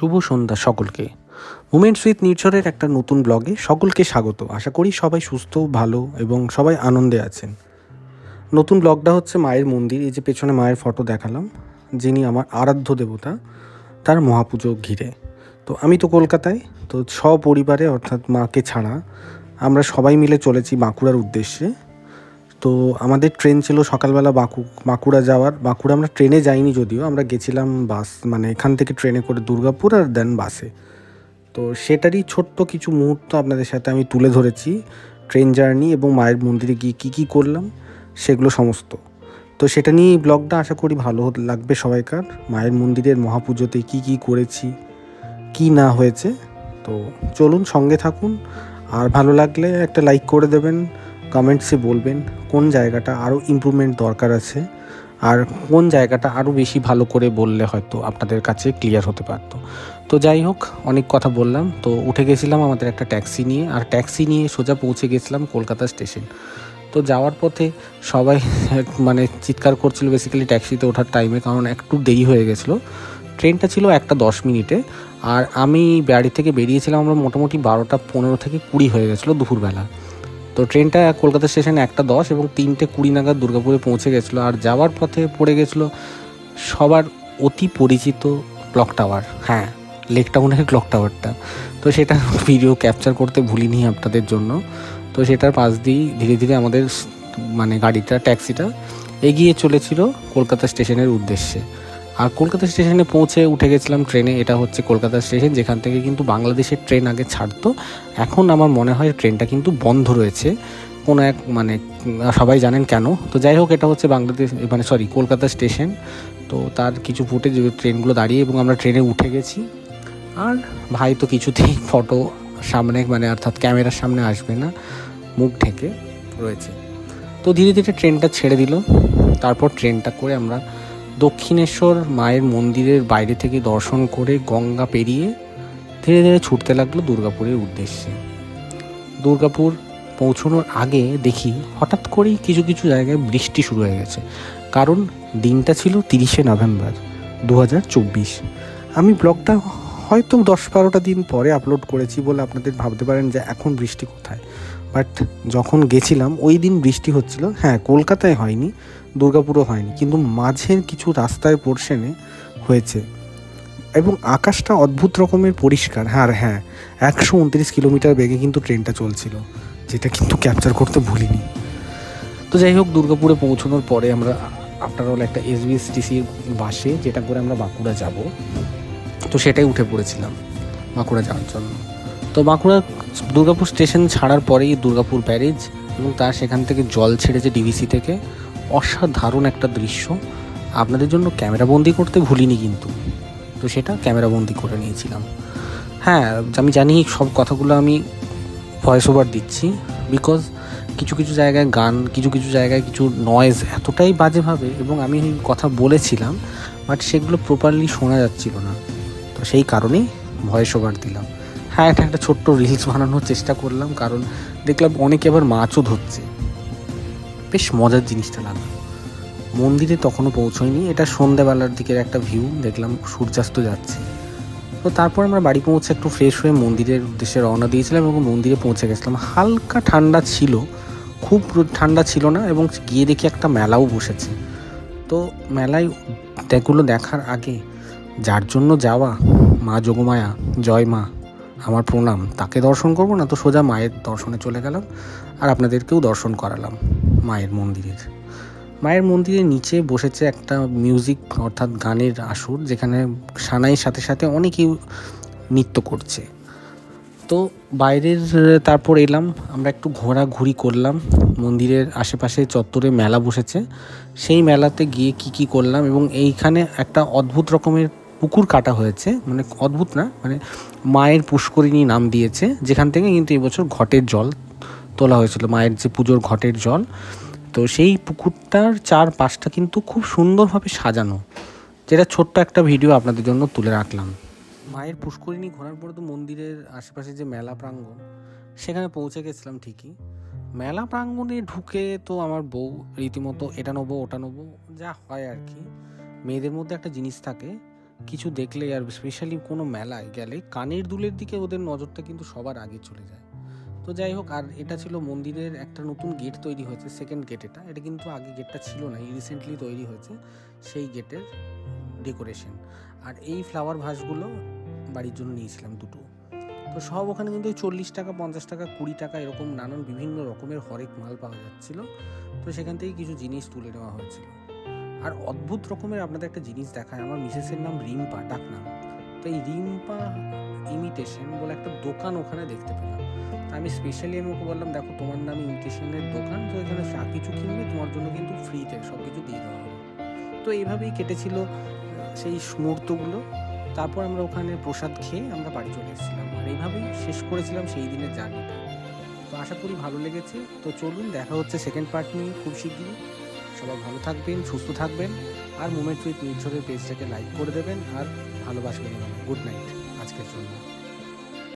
শুভ সন্ধ্যা সকলকে। Moments with নির্ঝরের একটা নতুন ব্লগে সকলকে স্বাগত। আশা করি সবাই সুস্থ, ভালো এবং সবাই আনন্দে আছেন। নতুন ব্লগটা হচ্ছে মায়ের মন্দির। এই যে পেছনে মায়ের ফটো দেখালাম, যিনি আমার আরাধ্য দেবতা, তার মহাপুজো ঘিরে। তো আমি তো কলকাতায়, তো সপরিবারে অর্থাৎ মাকে ছাড়া আমরা সবাই মিলে চলেছি বাঁকুড়ার উদ্দেশ্যে। তো আমাদের ট্রেন ছিল সকালবেলা বাঁকু, বাঁকুড়া যাওয়ার। বাঁকুড়া আমরা ট্রেনে যাইনি যদিও, আমরা গেছিলাম বাস মানে এখান থেকে ট্রেনে করে দুর্গাপুর আর দেন বাসে তো সেটারই ছোট্ট কিছু মুহূর্ত আপনাদের সাথে আমি তুলে ধরেছি ট্রেন জার্নি এবং মায়ের মন্দিরে গিয়ে কী কী করলাম, সেগুলো সমস্ত। তো সেটা নিয়ে এই ব্লগটা আশা করি ভালো লাগবে সবাইকার। মায়ের মন্দিরের মহাপুজোতে কী কী করেছি, কি না হয়েছে, তো চলুন সঙ্গে থাকুন। আর ভালো লাগলে একটা লাইক করে দেবেন কমেন্টসে বলবেন। কোন জায়গাটা আরও ইমপ্রুভমেন্ট দরকার আছে? আর কোন জায়গাটা আরও বেশি ভালো করে বললে হয়তো আপনাদের কাছে ক্লিয়ার হতে পারতো? তো যাই হোক, অনেক কথা বললাম। তো উঠে গেছিলাম আমাদের একটা ট্যাক্সি নিয়ে। আর ট্যাক্সি নিয়ে সোজা পৌঁছে গেছিলাম কলকাতা স্টেশন। তো যাওয়ার পথে সবাই মানে চিৎকার করছিল বেসিক্যালি ট্যাক্সিতে ওঠার টাইমে কারণ একটু দেরি হয়ে গেছিল। ট্রেনটা ছিল একটা দশ মিনিটে। আর আমি বাড়ি থেকে বেরিয়েছিলাম আমরা মোটামুটি বারোটা পনেরো থেকে কুড়ি হয়ে গেছিল দুপুরবেলা। তো ট্রেনটা কলকাতা স্টেশনে একটা দশ এবং তিনটে কুড়ি নাগাদ দুর্গাপুরে পৌঁছে গেছিল। আর যাওয়ার পথে পড়ে গেছিল সবার অতি পরিচিত ক্লক টাওয়ার। হ্যাঁ লেক টাউনের ক্লক টাওয়ারটা। তো সেটা ভিডিও ক্যাপচার করতে ভুলিনি আপনাদের জন্য। তো সেটার পাশ দিয়েই ধীরে ধীরে আমাদের মানে গাড়িটা, ট্যাক্সিটা এগিয়ে চলেছিল কলকাতা স্টেশনের উদ্দেশ্যে। আর কলকাতা স্টেশনে পৌঁছে উঠে গেছিলাম ট্রেনে, এটা হচ্ছে কলকাতা স্টেশন, যেখান থেকে কিন্তু বাংলাদেশের ট্রেন আগে ছাড়তো। এখন আমার মনে হয় ট্রেনটা কিন্তু বন্ধ রয়েছে। কোনো এক মানে সবাই জানেন কেন। তো যাই হোক, এটা হচ্ছে বাংলাদেশ মানে সরি কলকাতা স্টেশন। তো তার কিছু ফুটেজ ট্রেনগুলো দাঁড়িয়ে এবং আমরা ট্রেনে উঠে গেছি। আর ভাই তো কিছুতেই ফটো সামনে মানে অর্থাৎ ক্যামেরার সামনে আসবে না, মুখ ঢেকে রয়েছে। তো ধীরে ধীরে ট্রেনটা ছেড়ে দিল। তারপর ট্রেনটা করে আমরা দক্ষিণেশ্বর মায়ের মন্দিরের বাইরে থেকে দর্শন করে গঙ্গা পেরিয়ে ধীরে ধীরে ছুটতে লাগল দুর্গাপুরের উদ্দেশ্যে। দুর্গাপুর পৌঁছানোর আগে দেখি হঠাৎ করেই কিছু কিছু জায়গায় বৃষ্টি শুরু হয়ে গেছে। কারণ দিনটা ছিল তিরিশে নভেম্বর দু হাজার চব্বিশ। আমি ব্লগটা হয়তো দশ বারোটা দিন পরে আপলোড করেছি বলে আপনাদের ভাবতে পারেন যে এখন বৃষ্টি কোথায়। বাট যখন গেছিলাম, ওই দিন বৃষ্টি হচ্ছিল। হ্যাঁ কলকাতায় হয়নি, দুর্গাপুরও হয়নি, কিন্তু মাঝের কিছু রাস্তায় পোর্শনে হয়েছে। এবং আকাশটা অদ্ভুত রকমের পরিষ্কার। হ্যাঁ আর হ্যাঁ একশো উনত্রিশ কিলোমিটার বেগে কিন্তু ট্রেনটা চলছিল, যেটা কিন্তু ক্যাপচার করতে ভুলিনি। তো যাই হোক, দুর্গাপুরে পৌঁছানোর পরে আমরা আপনার হলো একটা এসবিএসটিসির বাসে, যেটা করে আমরা বাঁকুড়া যাব। তো সেটাই উঠে পড়েছিলাম বাঁকুড়া যাওয়ার জন্য। তো বাঁকুড়া দুর্গাপুর স্টেশন ছাড়ার পরেই দুর্গাপুর ব্যারেজ এবং তার সেখান থেকে জল ছেড়েছে ডিভিসি থেকে। অসাধারণ একটা দৃশ্য। আপনাদের জন্য ক্যামেরাবন্দি করতে ভুলিনি কিন্তু। তো সেটা ক্যামেরাবন্দি করে নিয়েছিলাম। হ্যাঁ আমি জানি সব কথাগুলো আমি ভয়েস ওভার দিচ্ছি বিকজ কিছু কিছু জায়গায় গান, কিছু কিছু জায়গায় কিছু নয়েজ এতটাই বাজেভাবে এবং আমি কথা বলেছিলাম বাট সেগুলো প্রপারলি শোনা যাচ্ছিল না। তো সেই কারণেই ভয়েস ওভার দিলাম। হ্যাঁ এটা একটা ছোট্ট রিলস বানানোর চেষ্টা করলাম, কারণ দেখলাম অনেকে আবার মাছও ধরছে। বেশ মজার জিনিসটা লাগল। মন্দিরে তখনও পৌঁছয়নি, এটা সন্ধ্যাবেলার দিকের একটা ভিউ দেখলাম সূর্যাস্ত যাচ্ছে। তো তারপর আমরা বাড়ি পৌঁছে একটু ফ্রেশ হয়ে মন্দিরের উদ্দেশ্যে রওনা দিয়েছিলাম এবং মন্দিরে পৌঁছে গেছিলাম। হালকা ঠান্ডা ছিল, খুব ঠান্ডা ছিল না এবং গিয়ে দেখি একটা মেলাও বসেছে। তো মেলায় এগুলো দেখার আগে যার জন্য যাওয়া, মা যোগমায়া, জয় মা, আমার প্রণাম, তাকে দর্শন করব না তো সোজা মায়ের দর্শনে চলে গেলাম আর আপনাদেরকেও দর্শন করালাম মায়ের মন্দিরের। মায়ের মন্দিরের নিচে বসেছে একটা মিউজিক অর্থাৎ গানের আসর যেখানে সানাইয়ের সাথে সাথে অনেকেই নৃত্য করছে। তো বাইরের তারপর এলাম, আমরা একটু ঘোরাঘুরি করলাম, মন্দিরের আশেপাশে চত্বরে মেলা বসেছে, সেই মেলাতে গিয়ে কি কি করলাম এবং এইখানে একটা অদ্ভুত রকমের পুকুর কাটা হয়েছে মানে অদ্ভুত না মানে মায়ের পুষ্করিণী নাম দিয়েছে, যেখান থেকে কিন্তু এবছর ঘটের জল তোলা হয়েছিল, মায়ের যে পুজোর ঘটের জল। তো সেই পুকুরটার চার পাশটা কিন্তু খুব সুন্দরভাবে সাজানো, যেটা ছোট্ট একটা ভিডিও আপনাদের জন্য তুলে রাখলাম। মায়ের পুষ্করিণী ঘোরার পরে তো মন্দিরের আশেপাশে যে মেলা প্রাঙ্গণ, সেখানে পৌঁছে গেছিলাম ঠিকই। মেলা প্রাঙ্গণে ঢুকে তো আমার বউ রীতিমতো এটা নেব, ওটা নেব, যা হয় আর কি। মেয়েদের মধ্যে একটা জিনিস থাকে কিছু দেখলে আর স্পেশালি কোনো মেলায় গেলে কানের দুলের দিকে ওদের নজরটা কিন্তু সবার আগে চলে যায়। তো যাই হোক, আর এটা ছিল মন্দিরের একটা নতুন গেট তৈরি হয়েছে সেকেন্ড গেট এটা। এটা কিন্তু আগে গেটটা ছিল না রিসেন্টলি তৈরি হয়েছে সেই গেটের ডেকোরেশন আর এই ফ্লাওয়ার ভাসগুলো বাড়ির জন্য নিয়েছিলাম দুটো। তো সব ওখানে কিন্তু চল্লিশ টাকা, পঞ্চাশ টাকা, কুড়ি টাকা এরকম নানান বিভিন্ন রকমের হরেক মাল পাওয়া যাচ্ছিল। তো সেখান থেকে কিছু জিনিস তুলে নেওয়া হয়েছিল। আর অদ্ভুত রকমের আপনাদের একটা জিনিস দেখায়। আমার মিসেসের নাম রিম্পা, ডাক নাম। তো এই রিম্পা ইমিটেশন বলে একটা দোকান ওখানে দেখতে পেলাম। আমি স্পেশালি আমি ওকে বললাম, দেখো, তোমার নাম ইমিটেশনের দোকান, তো এখানে যা কিছু কিনবে, তোমার জন্য কিন্তু ফ্রিতে সব কিছু দিয়ে দেওয়া হবে। তো এইভাবেই কেটেছিল সেই মুহূর্তগুলো। তারপর আমরা ওখানে প্রসাদ খেয়ে আমরা বাড়ি চলে এসেছিলাম। আর এইভাবেই শেষ করেছিলাম সেই দিনের জার্নিটা তো আশা করি ভালো লেগেছে। তো চলুন, দেখা হচ্ছে সেকেন্ড পার্ট নিয়ে খুব শিগগিরই। সবাই ভালো থাকবেন, সুস্থ থাকবেন, আর মুমেন্ট উইথ নির্ঝরের পেজটাকে লাইক করে দেবেন, আর ভালোবাসবেন, গুড নাইট, আজকের জন্য।